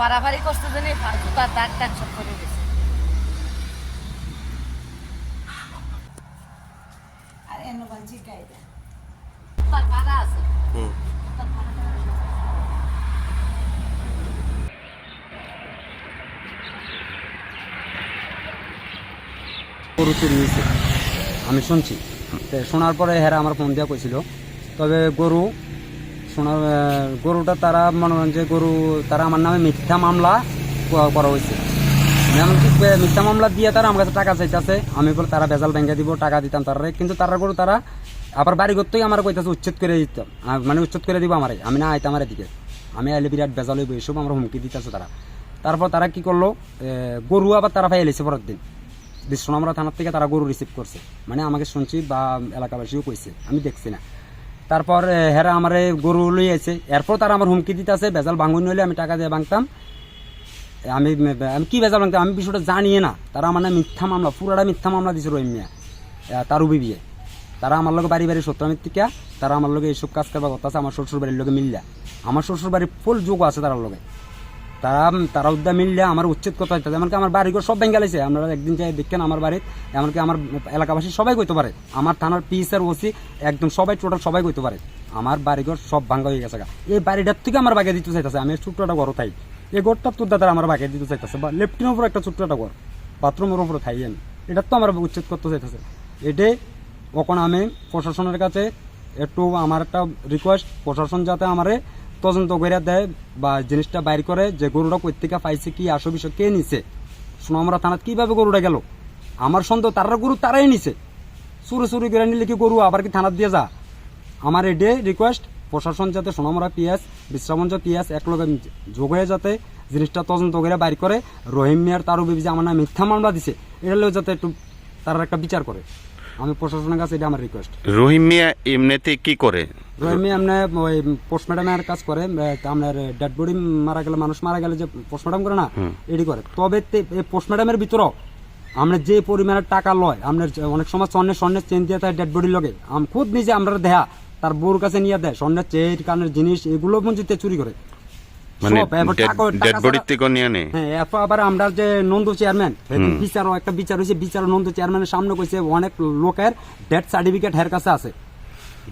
পারাপারি করতে জানি জুতার দাগ টাগ সব করে গেছে। আর এনে বাঞ্চি গাইদা তার ভাড়া আছে। হুম। গরু চুরি হয়েছে আমি শুনছি। শোনার পরে হেরা আমার ফোন দেওয়া কইছিল তবে গরু আহ, গরুটা তারা মনে করেন যে গরু তারা আমার নামে মিথ্যা মামলা করা হয়েছে। মিথ্যা মামলা দিয়ে তারা আমার কাছে টাকা চাইতেছে। আমি বলে তারা বেজাল ব্যাংকে দিব টাকা দিতাম তারা কিন্তু তারা গরু তারা আবার বাড়ি করতেই আমার কইতাছে উচ্ছেদ করে দিতাম মানে উচ্ছেদ করে দিব আমারে। আমি না আইতাম আমার এদিকে আমি আইলে বিরাট বেজাল হইব এসব আমার হুমকি দিতেছে তারা। তারপর তারা কি করল গরু আবার তারা পাই এলেছে পরের দিন। বিশ্বনামরা থানার থেকে তারা গরু রিসিভ করছে। মানে আমাকে শুনছি বা এলাকাবাসীও কইছে আমি দেখছি না। তারপর হেরা আমার গরু লই আছে এরপর তারা আমার হুমকি দিতে আছে বেজাল ভাঙুন হইলে আমি টাকা দিয়ে ভাঙতাম। আমি আমি কি বেজাল ভাঙতাম আমি বিষয়টা জানিয়ে না। তারা আমার মিথ্যা মামলা পুরাটা মিথ্যা মামলা দিছে রহিমিয়া মিয়া এ, বিয়ে তারা আমার লোক বাড়ি বাড়ি সত্য মিথ্যিকা তারা আমার লোক এইসব কাজ করবার কথা আছে আমার শ্বশুর বাড়ির লোক মিললা। আমার শ্বশুর বাড়ির ফুল যোগ আছে তার লগে। তারা তারা উদ্যা মিললে আমার উচ্ছেদ কথা হইতেছে এমনকি আমার বাড়ি ঘর সব ভেঙে গেছে। আমরা একদিন যাই দেখেন আমার বাড়িতে এমনকি আমার এলাকাবাসী সবাই কইতে পারে। আমার থানার পিসের ওসি একদম সবাই, টোটাল সবাই কইতে পারে। আমার বাড়িঘর সব ভাঙ্গা হয়ে গেছে। এই বাড়িটার থেকে আমার বাগে দিতে চাইতেছে। আমি ছোট্ট একটা ঘর থাই। এই ঘরটা তোর দাদা আমার বাগে দিতে চাইতেছে। বা লেফটিনের উপর একটা ছোট্ট একটা ঘর। বাথরুমের উপরে থাই আমি। এটা তো আমার উচ্ছেদ করতে চাইতেছে। এটাই কখন আমি প্রশাসনের কাছে একটু আমার একটা রিকোয়েস্ট প্রশাসন যাতে আমারে তদন্ত করে দেয় বা জিনিসটা বাইর করে যে গরুটা কই পাইছে কি, আসো বিষয় কে নিছে? সোনামরা থানাত কীভাবে গরুটা গেল? আমার সন্দেহ তারা গরু তারাই নিছে। চুরি চুরি করে নিলে কি গরু আবার কি থানাত দিয়ে যা? আমার এডে রিকোয়েস্ট প্রশাসন যাতে সোনামরা পিএস, বিশ্রামঞ্চ পিএস একলগে যোগ হয়ে যাতে জিনিসটা তদন্ত করে বাইর করে। রহিম মিয়ার তারও বিবি আমার নামে মিথ্যা মামলা দিছে এটা যাতে একটু তারা একটা বিচার করে। আমি প্রশাসনের কাছে এটা আমার রিকোয়েস্ট রহিম মিয়া এমনিতে কি করে? রহিমি আপনি ওই পোস্টমর্টমের কাজ করে আপনার ডেড বডি মারা গেলে মানুষ মারা গেলে যে পোস্টমর্টম করে না এটি করে। তবে পোস্টমর্টমের ভিতরেও আমরা যে পরিমাণের টাকা লয় আমরা অনেক সময় স্বর্ণের স্বর্ণের চেন দিয়ে তার ডেড বডির লগে আম খুদ নিজে আমরা দেয়া তার বউর কাছে নিয়ে দেয় স্বর্ণের চেন কানের জিনিস এগুলো মঞ্জিতে চুরি করে। মানে ডেড বডির থেকে নিয়ে হ্যাঁ এরপর আবার আমরা যে নন্দু চেয়ারম্যান বিচারও একটা বিচার হয়েছে বিচার নন্দু চেয়ারম্যানের সামনে কইছে অনেক লোকের ডেথ সার্টিফিকেট হের কাছে আছে।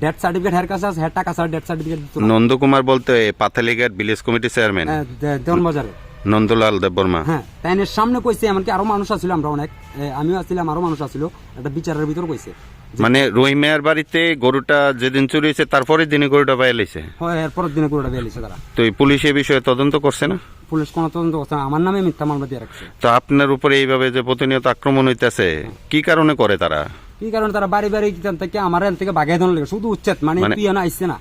ডেথ সার্টিফিকেট হের কাছে আছে হের টাকা ছাড়া ডেথ সার্টিফিকেট দিত না। নন্দকুমার বলতে পাথালিঘাট ভিলেজ কমিটি চেয়ারম্যান হ্যাঁ, দে- দেওয়ানবাজারে নন্দলাল দেববর্মা। হ্যাঁ তাইনের সামনে কইছে এমনকি আরও মানুষ আছিল আমরা অনেক। এ, আমিও আসছিলাম আরও মানুষ আছিল। একটা বিচারের ভিতর কইছে। মানে রহিম মিয়ার বাড়িতে গরুটা যেদিন চুরি হয়েছে তারপরের দিনে গরুটা পাই লাইছে? হয় এরপরের দিনে করে বেরিয়েছে তারা। তো এই পুলিশ এ বিষয়ে তদন্ত করছে না? পুলিশ কোনো তদন্ত করছে না, আমার নামে মিথ্যা মামলা দিয়ে রাখছে। তো আপনার উপরে এইভাবে যে প্রতিনিয়ত আক্রমণ হইতেছে কি কারণে করে তারা? কি কারণে তারা বাড়ি বাড়ি কিতান থেকে আমার থেকে বাগাই ধরন লাগে? শুধু উচ্ছেদ মানে মানে- তুই না আইসছে না।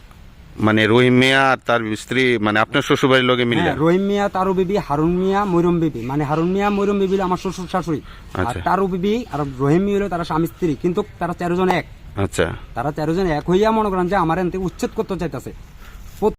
মানে রহিম মিয়া আর তার স্ত্রী মানে আপনার শ্বশুরবাড়ির লগে মিলে হ্যাঁ, রহিম মিয়া তারু বিবি হারুন মিয়া মৈরম বিবি। মানে হারুন মিয়া মৈরম বিবি আমার শ্বশুর শাশুড়ি। আর আচ্ছা। তারু বিবি আর রহিম মিয়া হলো তারা স্বামী স্ত্রী। কিন্তু তারা চারজন এক। আচ্ছা। তারা তেরো জন এক হইয়া মনে করেন যে আমার এন থেকে উচ্ছেদ করতে চাইতেছে।